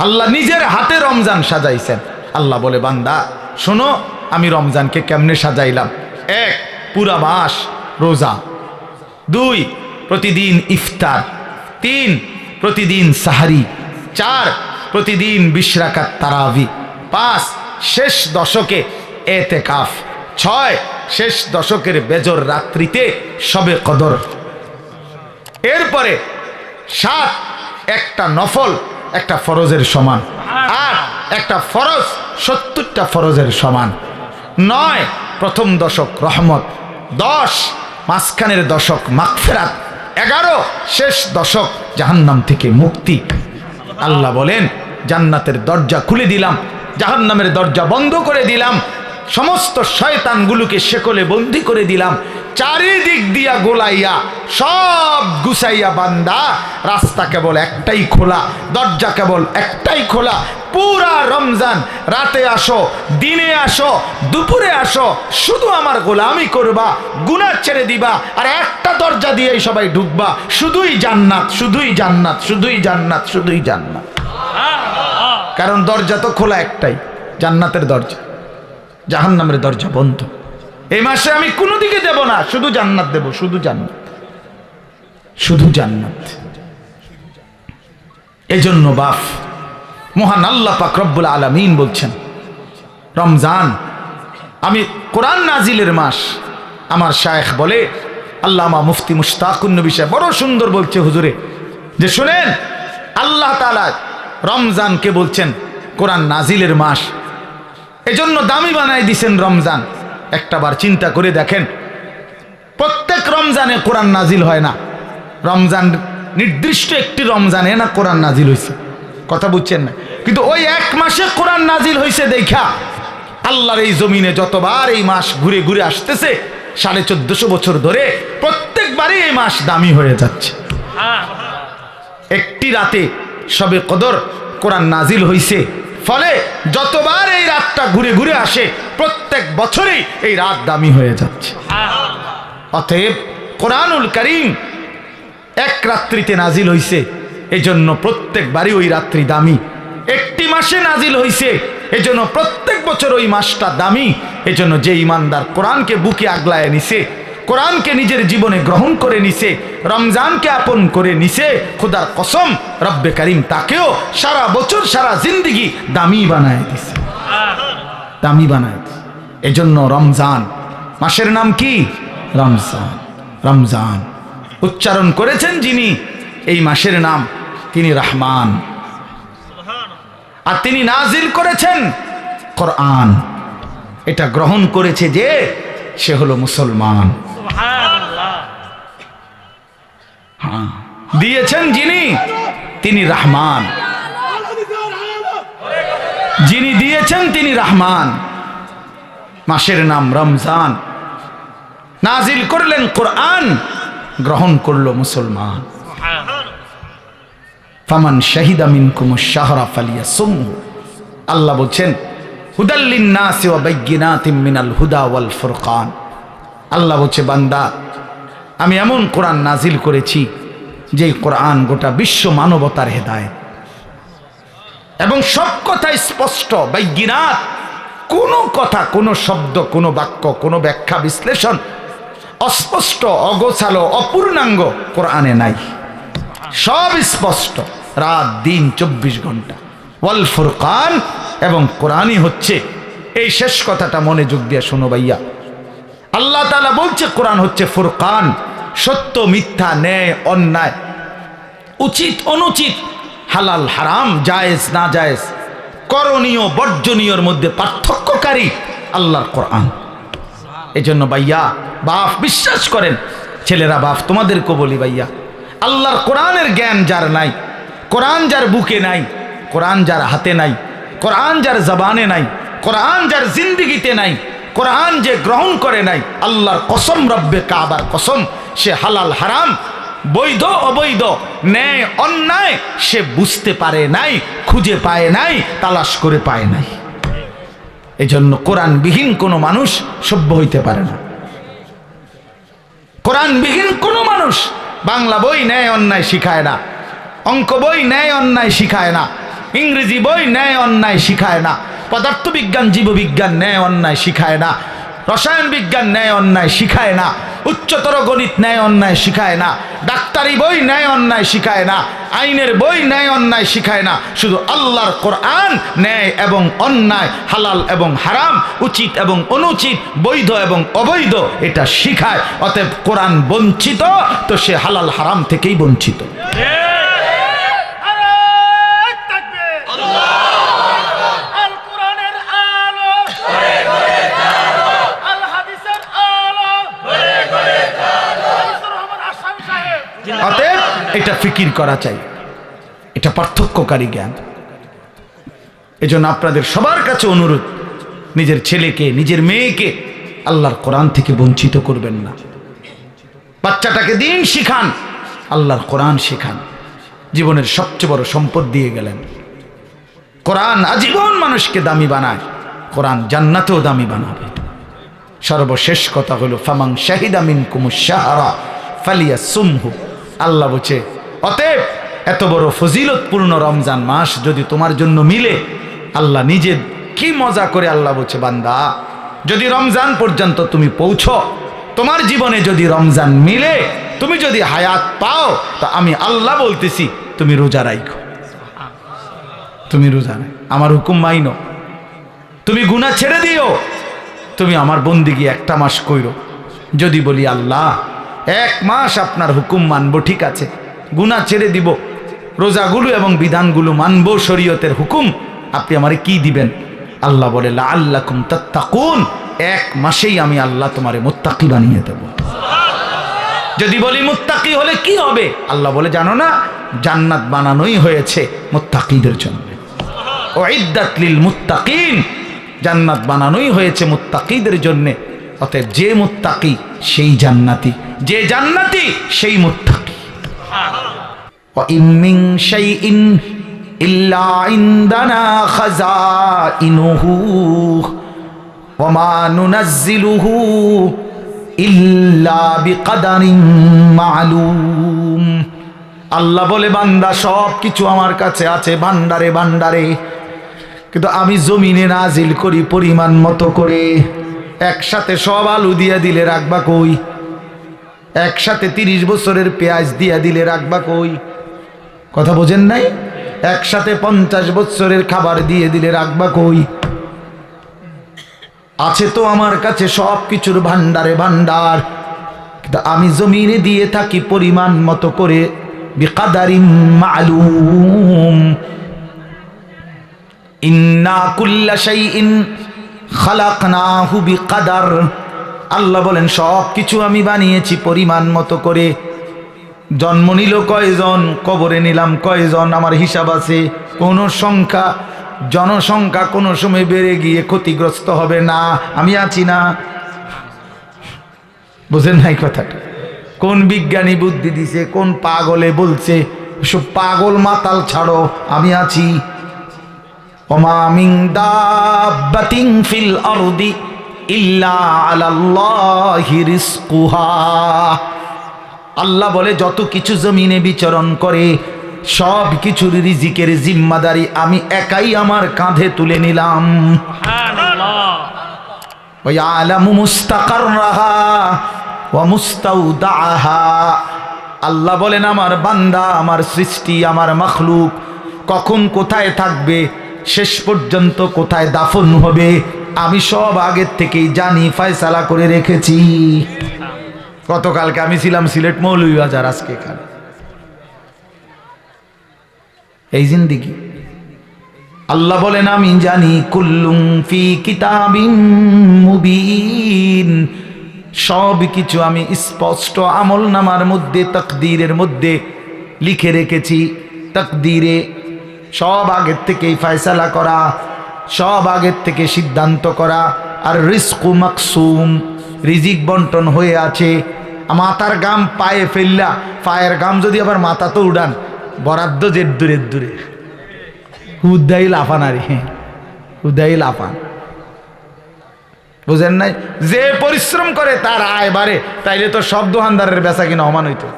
আল্লাহ নিজের হাতে রমজান সাজাইছেন। আল্লাহ বলে, বান্দা, শোনো, আমি রমজানকে কেমনে সাজাইলাম? এক, পুরা মাস রোজা। দুই, প্রতিদিন ইফতার। তিন, প্রতিদিন সাহারি। চার, প্রতিদিন বিশরাকাত তারাবি। পাঁচ, শেষ দশকে এতে কাফ ছয়, শেষ দশকের বেজর রাত্রিতে সবে কদর। এরপরে সাত, একটা নফল একটা ফরজের সমান। আর একটা ফরজ সত্তরটা ফরজের সমান। নয় প্রথম দশক রহমত। দশ মাঝখানের দশক মাগফেরাত। এগারো শেষ দশক জাহান্নাম থেকে মুক্তি। আল্লাহ বলেন জান্নাতের দরজা খুলে দিলাম জাহান্নামের দরজা বন্ধ করে দিলাম সমস্ত শয়তানগুলোকে শেকলে বন্দি করে দিলাম চারিদিক দিয়া গোলাইয়া, সব গুছাইয়া বান্দা, রাস্তা কেবল একটাই খোলা, দরজা কেবল একটাই খোলা। পুরা রমজান রাতে আসো, দিনে আসো, দুপুরে আসো, শুধু আমার গোলামি করবা, গুনাহ ছেড়ে দিবা, আর একটা দরজা দিয়েই সবাই ঢুকবা। শুধুই জান্নাত শুধুই জান্নাত শুধুই জান্নাত শুধুই জান্নাত। কারণ দরজা তো খোলা একটাই, জান্নাতের দরজা, জাহান্নামের দরজা বন্ধ। এই মাসে আমি কোনো দিকে দেব না, শুধু জান্নাত দেব, শুধু জান্নাত। শুধু জান্নাত। এজন্য বাফ মহান আল্লাহ পাক রব্বুল আলামিন বলছেন, রমজান, আমি কোরআন নাজিলের মাস, আমার শায়েখ বলে, আল্লামা মুফতি মুশতাকুন নবী সাহেব বড় সুন্দর বলছে হুজুরে। যে শুনেন, আল্লাহ তাআলা রমজানকে বলছেন, কোরআন নাজিলের মাস। এজন্য দামি বানাই দিছেন রমজান। একটাবার চিন্তা করে দেখেন, প্রত্যেক রমজানে কোরআন নাজিল হয় না। রমজান নির্দিষ্ট একটি রমজানে না কোরআন নাজিল হয়েছে কথা বুঝছেন না? কিন্তু ওই এক মাসে কোরআন নাজিল হয়েছে দেখা, আল্লাহর এই জমিনে যতবার এই মাস ঘুরে ঘুরে আসতেছে, সাড়ে চোদ্দশো বছর ধরে প্রত্যেকবারই এই মাস দামি হয়ে যাচ্ছে। একটি রাতে সবে কদর কোরআন নাজিল হইছে। ফলে রাতটা ঘুরে ঘুরে আসে, প্রত্যেক বছরেই এই রাত দামি হয়ে যাচ্ছে। অতএব কোরআনুল করিম এক রাত্রিতে নাজিল হইছে, এজন্য প্রত্যেকবারই ওই রাত্রি দামি। একটি মাসে নাজিল হইছে, এজন্য প্রত্যেক বছর ওই মাসটা দামি। এজন্য যে ইমানদার কোরআনকে বুকে আগলায় নিছে, কোরআনকে নিজের জীবনে গ্রহণ করে নিছে, রমজানকে আপন করে নিছে, খুদার কসম রব্বে করিম তাকেও সারা বছর সারা জিন্দিগি দামি বানায় দিছে। দামি বানায়। এজন্য রমজান, মাসের নাম কি? রমজান রমজান। উচ্চারণ করেছেন যিনি, এই মাসের নাম তিনি রহমান। আর তিনি নাজিল করেছেন কোরআন। এটা গ্রহণ করেছে যে, সে হলো মুসলমান। হ্যাঁ। দিয়েছেন যিনি, তিনি রহমান। যিনি দিয়েছেন তিনি রহমান। মাসের নাম রমজান। নাজিল করলেন কোরআন, গ্রহণ করল মুসলমান। ফামান শাহিদা মিনকুম শাহরা ফালিয়া সুমহু আল্লাহ বলছেন হুদাল্লিন নাসি ওয়া বাইয়িনাতিম মিনাল হুদা ওয়াল ফুরকান। আল্লাহ বলছে, বান্দা, আমি এমন কোরআন নাজিল করেছি যে কোরআন গোটা বিশ্ব মানবতার হেদায়েত। এবং সব কথাই স্পষ্ট। বাইগিনাত, কোনো কথা, কোনো শব্দ, কোনো বাক্য, কোনো ব্যাখ্যা, বিশ্লেষণ অস্পষ্ট, অগোছালো, অপূর্ণাঙ্গ কোরআনে নাই। সব স্পষ্ট। রাত, দিন, চব্বিশ ঘণ্টা। ওয়াল ফুরকান এবং কোরআনই হচ্ছে। এই শেষ কথাটা মনে যোগ দিয়ে শোনো ভাইয়া। আল্লাহ তালা বলছে, কোরআন হচ্ছে ফুরকান। সত্য, মিথ্যা, ন্যায়, অন্যায়, উচিত, অনুচিত হালাল হারাম, জায়েজ, না জায়েজ, করণীয়, বর্জনীয়র মধ্যে পার্থক্যকারী আল্লাহর কোরআন। এই জন্য ভাইয়া, বাপ বিশ্বাস করেন, ছেলেরা বাপ তোমাদেরকে বলি ভাইয়া, আল্লাহর কোরআনের জ্ঞান যার নাই, কোরআন যার বুকে নাই, কোরআন যার হাতে নাই, কোরআন যার জবানে নাই, কোরআন যার জিন্দিগিতে নাই, কোরআন যে গ্রহণ করে নাই, আল্লাহর কসম রব্বে কাবার কসম, সে হালাল হারাম বৈধ, অবৈধ। ন্যায়, অন্যায়, সে বুঝতে পারে নাই, খুঁজে পায় নাই, তালাশ করে পায় নাই। এজন্য কোরআনবিহীন কোনো মানুষ সভ্য হইতে পারে না। কোরআনবিহীন কোনো মানুষ বাংলা বই ন্যায়, অন্যায় শিখায় না। অঙ্ক বই ন্যায়, অন্যায় শিখায় না। ইংরেজি বই ন্যায়, অন্যায় শিখায় না। পদার্থবিজ্ঞান, জীববিজ্ঞান ন্যায়, অন্যায় শিখায় না। রসায়ন বিজ্ঞান ন্যায়, অন্যায় শিখায় না। উচ্চতর গণিত ন্যায় অন্যায় শিখায় না। ডাক্তারি বই ন্যায় অন্যায় শিখায় না। আইনের বই ন্যায় অন্যায় শিখায় না। শুধু আল্লাহর কোরআন ন্যায় এবং অন্যায়, হালাল এবং হারাম, উচিত এবং অনুচিত, বৈধ এবং অবৈধ, এটা শিখায়। অতএব কোরআন বঞ্চিত, তো সে হালাল হারাম থেকেই বঞ্চিত। ফিকির করা চাই। এটা পার্থক্যকারী জ্ঞান। এজন্য আপনাদের সবার কাছে অনুরোধ, নিজের ছেলেকে, নিজের মেয়েকে আল্লাহর কোরআন থেকে বঞ্চিত করবেন না। বাচ্চাটাকে দিন শিখান, আল্লাহর কোরআন শেখান। জীবনের সবচেয়ে বড় সম্পদ দিয়ে গেলেন। কোরআন আজীবন মানুষকে দামি বানায়, কোরআন জান্নাতেও দামি বানাবে। সর্বশেষ কথা হলো ফামাং শাহিদা মিন কুমুসাহারা ফালিয়া সুমহু আল্লাহ বলছে অতএব এত বড় ফজিলতপূর্ণ রমজান মাস যদি তোমার জন্য মিলে, আল্লাহ নিজে কি মজা করে আল্লাহ বলছে, বান্দা, যদি রমজান পর্যন্ত তুমি পৌঁছো, তোমার জীবনে যদি রমজান মিলে, তুমি যদি হায়াত পাও, তা আমি আল্লাহ বলতেছি, তুমি রোজা রাখো তুমি রোজা আমার হুকুম মাইনো। তুমি গুনাহ ছেড়ে দিও। তুমি আমার বন্দিগি একটা মাস কইরো। যদি বলি আল্লাহ, এক মাস আপনার হুকুম মানবো, ঠিক আছে। গুনাহ ছেড়ে দিব। রোজাগুলো এবং বিধানগুলো মানব, শরীয়তের হুকুম। আপনি আমারে কি দিবেন? আল্লাহ বলে আল্লাকুম তাত্তাকুন। এক মাসেই আমি আল্লাহ তোমারে মোত্তাকি বানিয়ে দেব। যদি বলি মুত্তাকি হলে কি হবে? আল্লাহ বলে, জানো না, জান্নাত বানানোই হয়েছে মুত্তাকিদের জন্য। ও ইদ্দাতলিল মুত্তাকিন। জান্নাত বানানোই হয়েছে মুত্তাকিদের জন্যে। অতএব যে মুত্তাকি, সেই জান্নাতি। যে জান্নাতি, সেই মুত্তাকি। وإن من شيء إلا عندنا خزائنه وما ننزله إلا بقدر معلوم আল্লাহ বলে বান্দা সব কিছু আমার কাছে আছে ভান্ডারে ভান্ডারে কিন্তু আমি জমিনে নাজিল করি পরিমাণ মতো করে একসাথে সব আলু দিয়া দিলে রাখবা কই একসাথে তিরিশ বছরের পেঁয়াজ দিয়া দিলে রাখবা কই? কথা বোঝেন নাই? একসাথে পঞ্চাশ বছরের খাবার দিয়ে দিলে রাখবা কই? আছে তো আমার কাছে সব কিছুর ভান্ডারে ভান্ডার আমি জমিনে দিয়ে থাকি পরিমাণ মতো করে ইন্না কুল্লা শাইইন খালাকনাহু বিকাদার। আল্লাহ বলেন, সব কিছু আমি বানিয়েছি পরিমাণ মতো করে। জন্ম নিল কয়জন, কবরে নিলাম কয়জন, আমার হিসাব আছে। কোনো সংখ্যা, জনসংখ্যা কোনো সময় বেড়ে গিয়ে ক্ষতিগ্রস্ত হবে না, আমি আছি না। বুঝেন নাই কথাটা? কোন বিজ্ঞানী বুদ্ধি দিছে, কোন পাগলে বলছে সব পাগল মাতাল ছাড়ো, আমি আছি। মিন দাব্বাতিন ফিল আরদি ইল্লা আল্লাহ বলে যত কিছু জমিনে বিচরণ করে সব কিছুর রিজিকের জিম্মাদারি আমি একাই আমার কাঁধে তুলে নিলাম। ওই আলামু মুস্তাকাররাহা ওয়া মুস্তাউদাহা আল্লাহ বলেন আমার বান্দা আমার সৃষ্টি আমার মখলুক কখন কোথায় থাকবে শেষ পর্যন্ত কোথায় দাফন হবে আমি সব আগের থেকেই জানি, ফায়সালা করে রেখেছি। গতকালকে আমি ছিলাম সিলেট মৌলভীবাজার, আজকে এখানে। এই জিন্দিগি। আল্লাহ বলেন, আমি জানি, কুল্লুম ফি কিতাবিন মুবিন। সব কিছু আমি স্পষ্ট আমল নামার মধ্যে, তকদিরের মধ্যে লিখে রেখেছি। তকদিরে সব আগের থেকেই ফয়সালা করা সব আগের থেকে সিদ্ধান্ত করা আর রিস্কু মাকসুম, রিজিক বন্টন হয়ে আছে। মাথার গাম পায়ে ফেললা, পায়ের গাম যদি আবার মাথা তো উড়ান, বরাদ্দ যে দূরে দূরে। হুদাই লাফান আর হুদাই লাফান। বুঝেন নাই? যে পরিশ্রম করে তার আয় বাড়ে, তাইলে তো সব দোকানদারের বেচা কিনা অমান হইতো।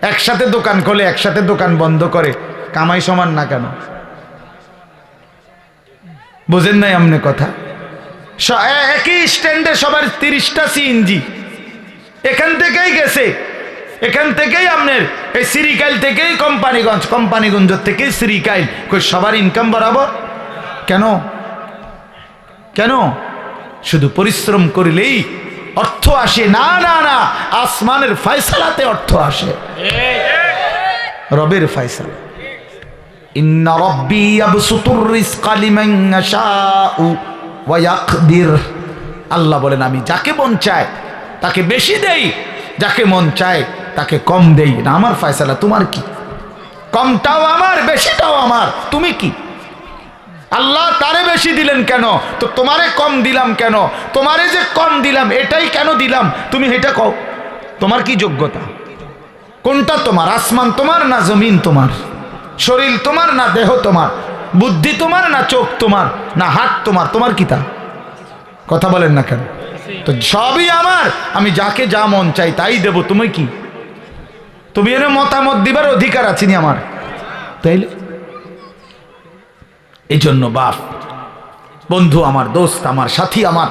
একসাথে দোকান খোলে, একসাথে দোকান বন্ধ করে, কামাই সমান না কেন? বোঝেন নাই আমনে কথা। এ- একই স্ট্যান্ডে সবার তিরিশটা সিএনজি এখান থেকেই গেছে। এখান থেকেই আপনার এই সিরিকাইল থেকেই কোম্পানিগঞ্জ কোম্পানিগঞ্জ থেকেই সিরিকাইল কই সবার ইনকাম বরাবর? কেন? কেন? শুধু পরিশ্রম করলেই অর্থ আসে। না না না আসমানের ফয়সালাতে অর্থ আসে। রবের ফয়সালা। আল্লাহ বলেন, আমি যাকে মন চায়, তাকে বেশি দেই। যাকে মন চায়, তাকে কম দেই। না, আমার ফয়সালা তোমার কি? কমটাও আমার, বেশিটাও আমার। তুমি কি? আল্লাহ তারে বেশি দিলেন কেন? তো তোমারে কম দিলাম কেন? তোমারে যে কম দিলাম, এটাই কেন দিলাম? তুমি এটা কও। তোমার কি যোগ্যতা? কোনটা তোমার? আসমান তোমার না জমিন তোমার? শরীর তোমার না দেহ তোমার? বুদ্ধি তোমার না চোখ তোমার? না হাত তোমার? তোমার কি তা? কথা বলেন না কেন? তো সবই আমার। আমি যাকে যা মন চাই তাই দেব। তুমি কি? তুমি এর মতামত দিবার অধিকার আছে নি আমার? তাইলে? এই জন্য বাপ, বন্ধু আমার, দোস্ত আমার, সাথী আমার,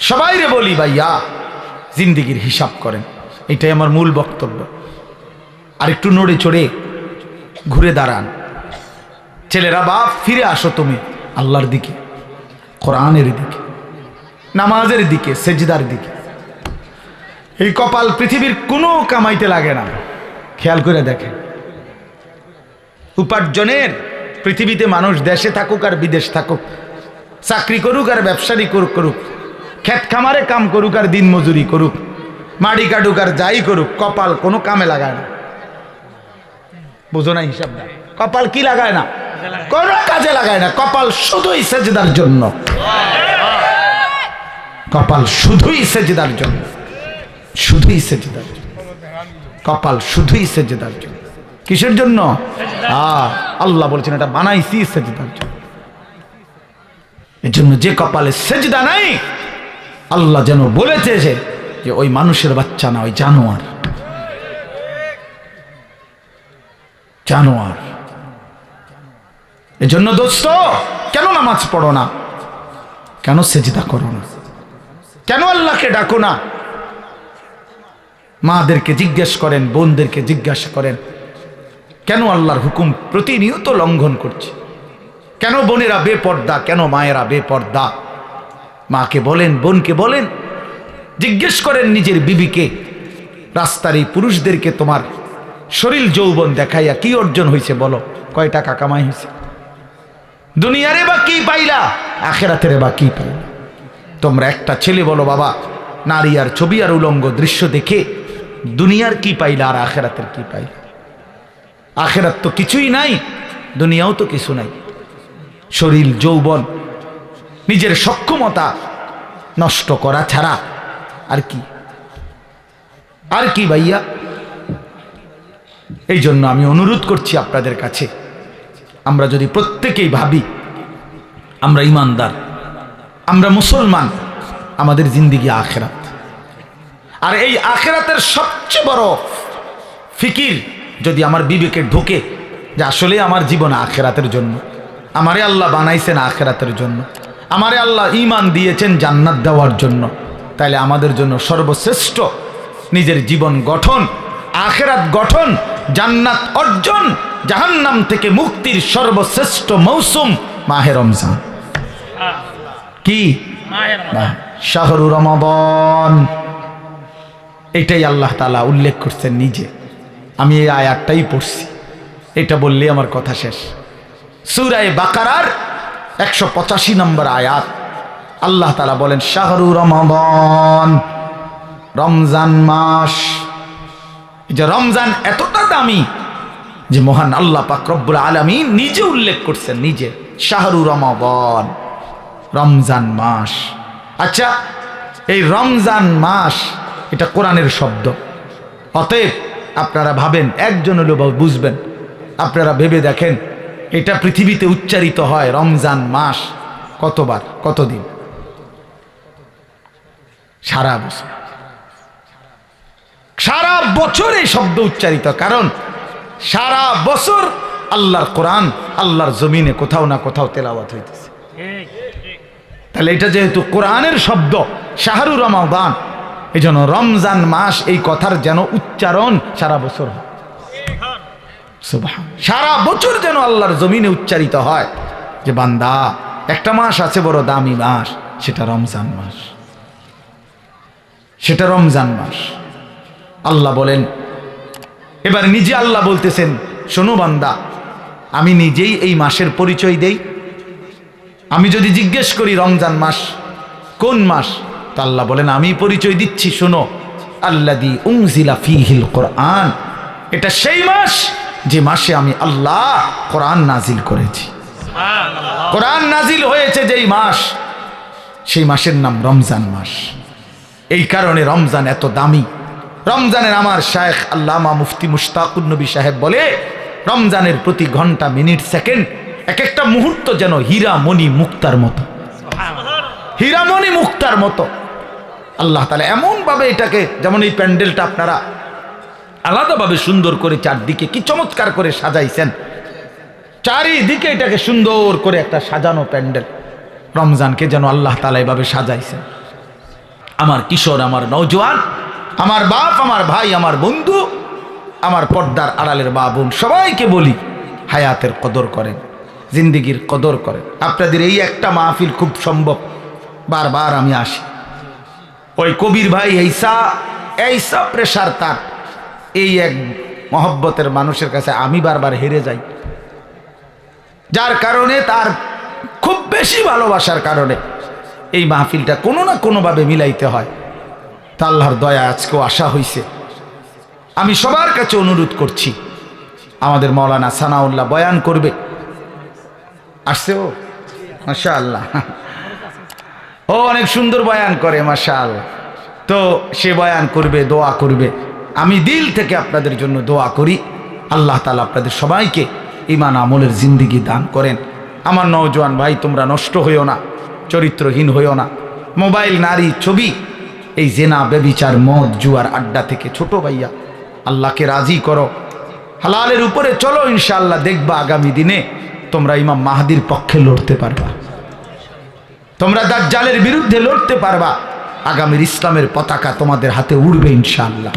সবাই রে বলি ভাইয়া, জিন্দিগির হিসাব করেন। এটাই আমার মূল বক্তব্য। আর একটু নড়ে চড়ে ঘুরে দাঁড়ান। ছেলেরা, বাপ, ফিরে আসো তুমি। আল্লাহর দিকে, কোরআনের দিকে, নামাজের দিকে, সেজদার দিকে। এই কপাল পৃথিবীর কোনো কামাইতে লাগে না। খেয়াল করে দেখেন। উপার্জনের পৃথিবীতে মানুষ দেশে থাকুক আর বিদেশ থাকুক, চাকরি করুক আর ব্যবসারী করুক করুক, ক্ষেত খামারে কাম করুক আর দিন মজুরি করুক, মাড়ি কাটুক আর যাই করুক, কপাল কোনো কামে লাগায় না। বুঝো না হিসাব না। কপাল কি লাগায় না? কোনো কাজে লাগায় না। কপাল শুধুই সেজদার জন্য। কপাল শুধুই সেজদার জন্য। শুধুই সেজদার জন্য। কপাল শুধুই সেজদার জন্য। কিসের জন্য? আহ, আল্লাহ বলছেন এটা বানাইছি সেজদার জন্য। এর জন্য যে কপালে সেজদা নাই আল্লাহ যেন বলেছে যে ওই মানুষের বাচ্চা না ওই জানোয়ার। জানোয়ার। এজন্য দোস্ত, কেন নামাজ পড়ো না? কেন সেজদা করো না? কেন আল্লাহকে ডাকো না? মাদেরকে জিজ্ঞেস করেন, বোনদেরকে জিজ্ঞাসা করেন, কেন আল্লাহর হুকুম প্রতিনিয়ত লঙ্ঘন করছে? কেন বোনেরা বেপর্দা, কেন মায়েরা বেপর্দা? মাকে বলেন, বোনকে বলেন, জিজ্ঞেস করেন নিজের বিবিকে, রাস্তার এই পুরুষদেরকে তোমার শরীর যৌবন দেখাইয়া কি অর্জন হয়েছে বলো? কয় টাকা কামাই হয়েছে দুনিয়ারে বা কি পাইলা? আখেরাতেরে বা কি পাইলা? তোমরা একটা ছেলে বলো বাবা, নারী আর ছবি আর উলঙ্গ দৃশ্য দেখে দুনিয়ার কি পাইলা আর আখেরাতের কি পাইলা? আখেরাত তো কিছুই নাই, দুনিয়াও তো কিছু নাই। শরীর যৌবন, নিজের সক্ষমতা নষ্ট করা ছাড়া আর কি? আর কি ভাইয়া? এই জন্য আমি অনুরোধ করছি আপনাদের কাছে, আমরা যদি প্রত্যেকেই ভাবি আমরা ইমানদার, আমরা মুসলমান, আমাদের জিন্দিগি আখেরাত। আর এই আখেরাতের সবচেয়ে বড় ফিকির যদি আমার বিবেকে ঢোকে যে আসলে আমার জীবন আখেরাতের জন্য, আমারে আল্লাহ বানাইছেন আখেরাতের জন্য, আমারে আল্লাহ ইমান দিয়েছেন জান্নাত দেওয়ার জন্য, তাইলে আমাদের জন্য সর্বশ্রেষ্ঠ নিজের জীবন গঠন, আখেরাত গঠন জান্নাত অর্জন জাহান্নাম থেকে মুক্তির সর্বশ্রেষ্ঠ মৌসুম মাহে রমজান। কি? শাহরু রমাবন এটাই আল্লাহ তালা উল্লেখ করছেন নিজে। আমি এই আয়াতটাই পড়ছি। এটা বললেই আমার কথা শেষ। সুরায় বাকারার একশো পঁচাশি নম্বর আয়াত। আল্লাহ তালা বলেন শাহরু রমাবন রমজান মাস যে রমজান এতটা দামি যে মহান আল্লাহ পাক রব্বুল আলমী নিজে উল্লেখ করছেন, নিজে। শাহরু রমাবন রমজান মাস। আচ্ছা এই রমজান মাস, এটা কোরআনের শব্দ। অতএব আপনারা ভাবেন, একজন হলেও বা বুঝবেন। আপনারা ভেবে দেখেন, এটা পৃথিবীতে উচ্চারিত হয় রমজান মাস কতবার, কতদিন? সারা বছর। বছর এই শব্দ উচ্চারিত, কারণ সারা বছর আল্লাহর কোরআন, আল্লাহর জমিনে কোথাও না কোথাও তেলাওয়াত হইতেছে। তাহলে এটা যেহেতু কোরআনের শব্দ, শাহরু রমাদান এই জন্য রমজান মাস এই কথার যেন উচ্চারণ সারা বছর হয়। সারা বছর যেন আল্লাহর জমিনে উচ্চারিত হয় যে, বান্দা, একটা মাস আছে বড় দামি মাস, সেটা রমজান মাস। সেটা রমজান মাস। আল্লাহ বলেন, এবার নিজে আল্লাহ বলতেছেন, শোনো বান্দা, আমি নিজেই এই মাসের পরিচয় দেই। আমি যদি জিজ্ঞেস করি রমজান মাস, কোন মাস? তা আল্লাহ বলেন, আমি পরিচয় দিচ্ছি, শোনো আল্লাদি উংজিলা ফিহিল কোরআন। এটা সেই মাস যে মাসে আমি আল্লাহ কোরআন নাজিল করেছি। কোরআন নাজিল হয়েছে যেই মাস, সেই মাসের নাম রমজান মাস। এই কারণে রমজান এত দামি। রমজানের আমার শায়েখ আল্লামা মুফতি মুশতাকুর নবী সাহেব বলে, রমজানের প্রতি ঘণ্টা, মিনিট, সেকেন্ড এক একটা মুহূর্ত যেন হীরা মণি মুক্তার মতো। হীরামণি মুক্তার মতো। আল্লাহ তালা এমনভাবে এটাকে, যেমন এই প্যান্ডেলটা আপনারা আলাদাভাবে সুন্দর করে চারদিকে কি চমৎকার করে সাজাইছেন। চারিদিকে এটাকে সুন্দর করে একটা সাজানো প্যান্ডেল। রমজানকে যেন আল্লাহ তালা এভাবে সাজাইছেন। আমার কিশোর, আমার নৌজওয়ান আমার বাপ, আমার ভাই, আমার বন্ধু, আমার পর্দার আড়ালের বা বোন, সবাইকে বলি, হায়াতের কদর করেন, জিন্দিগির কদর করেন। আপনাদের এই একটা মাহফিল খুব সম্ভব। বারবার আমি আসি। ওই কবির ভাই এইসা এইসা প্রেশার তার। এই এক মহব্বতের মানুষের কাছে আমি বারবার হেরে যাই। যার কারণে তার খুব বেশি ভালোবাসার কারণে এই মাহফিলটা কোনো না কোনোভাবে মিলাইতে হয়। তা আল্লাহর দয়া আজকেও আশা হইছে। আমি সবার কাছে অনুরোধ করছি, আমাদের মৌলানা সানাউল্লাহ বয়ান করবে। আসছে ও? মাসা আল্লাহ ও অনেক সুন্দর বয়ান করে মাসা আল্লাহ তো সে বয়ান করবে, দোয়া করবে। আমি দিল থেকে আপনাদের জন্য দোয়া করি। আল্লাহ তালা আপনাদের সবাইকে ইমান আমলের জিন্দিগি দান করেন। আমার নওজোয়ান ভাই, তোমরা নষ্ট হইও না, চরিত্রহীন হইও না। মোবাইল, নারী, ছবি এই জেনা বেবিচার মদ জুয়ার আড্ডা থেকে ছোট ভাইয়া, আল্লাহকে রাজি করো। হালালের উপরে চলো ইনশাল্লাহ দেখবা আগামী দিনে তোমরা ইমাম মাহাদির পক্ষে লড়তে পারবা। তোমরা দাজ্জালের বিরুদ্ধে লড়তে পারবা। আগামীর ইসলামের পতাকা তোমাদের হাতে উড়বে, ইনশাআল্লাহ।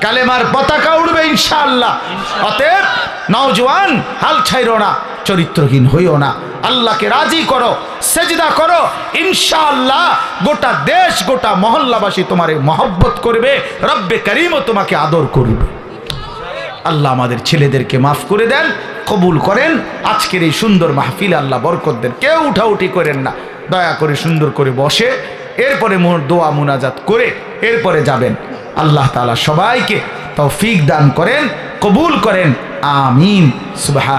কালেমার পতাকা উড়বে, ইনশাআল্লাহ। অতএব নওজোয়ান হাল ছাইরো না। চরিত্রহীন হইও না। আল্লাহকে রাজি করো, সেজদা করো, ইনশাআল্লাহ গোটা দেশ, গোটা মহল্লাবাসী তোমার মহব্বত করবে, রব্বে করিমও তোমাকে আদর করবে। আল্লাহ আমাদের ছেলেদেরকে মাফ করে দেন, কবুল করেন। আজকের এই সুন্দর মাহফিল আল্লাহ বরকত দেন। কেউ উঠাউঠি করেন না। দয়া করে সুন্দর করে বসে, এরপরে দোয়া মুনাজাত করে, এরপরে যাবেন। আল্লাহ তাআলা সবাইকে তৌফিক দান করেন, কবুল করেন। আমিন। সুবহান